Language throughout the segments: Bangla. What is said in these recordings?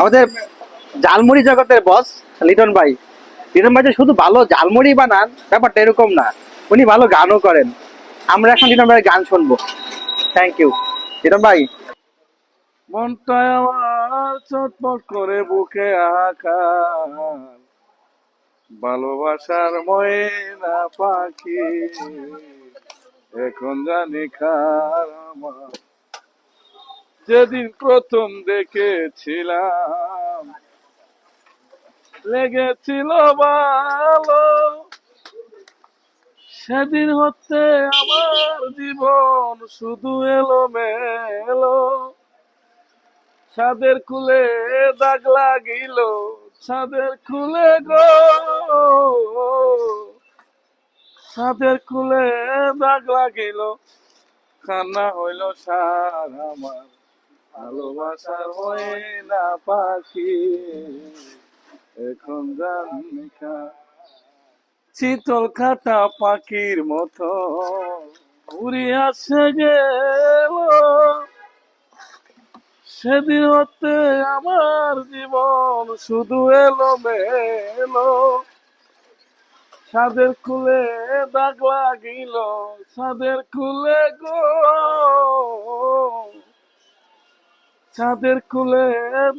আমাদের ঝালমুড়ি জগতের বস লিটন ভাই। লিটন ভাই যে শুধু ভালো ঝালমুড়ি বানান, ব্যাপারটা এরকম না। উনি ভালো গানও করেন। আমরা এখন লিটন ভাইয়ের গান শুনব। থ্যাংক ইউ লিটন ভাই। মনটা আমার করে বুকে আকার ভালোবাসার ময়না পাখি। এখন জানি খার আমার যেদিন প্রথম দেখেছিলাম, লেগেছিল ভালো। সেদিন হতে আমার জীবন শুধু এলো মেলো ছাদের খুলে দাগ লাগিল, ছাদের খুলে গো। ছাদের খুলে দাগ লাগিল, কান্না হইল সার আমার। ভালোবাসার ময়না পাখি, এখন জানি খা চিতল খাটা পাখির মতো আসে গেল সেদিন হতে আমার জীবন শুধু এলো মেলো সাদের খুলে দাগ লাগিল সাদের খুলে গো। সাদের কুলে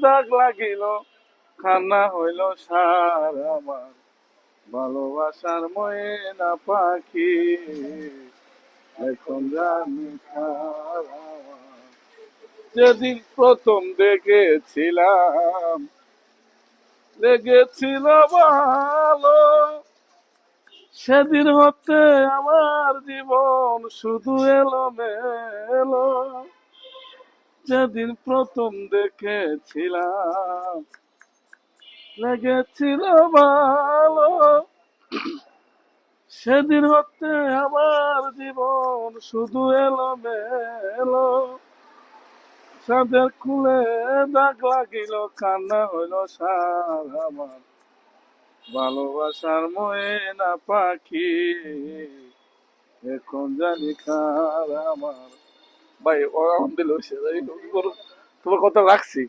দাগ লাগিল খানা হইল সার আমার। ভালোবাসার ময়না পাখি, এখন জানি যেদিন প্রথম দেখেছিলাম, লেগেছিল ভালো। সেদিন হতে আমার জীবন শুধু এলো মেলো যেদিন প্রথম দেখেছিলাম, লেগেছিল ভালো। সেদিন হতে আমার জীবন শুধু এলো মেলো সাদের খুলে দাগ লাগিল, কান্না হইল সার আমার। ভালোবাসার ময়না পাখি, এখন জানি খার আমার। ভাই ও আমার দিল তোমার কথা রাখছি।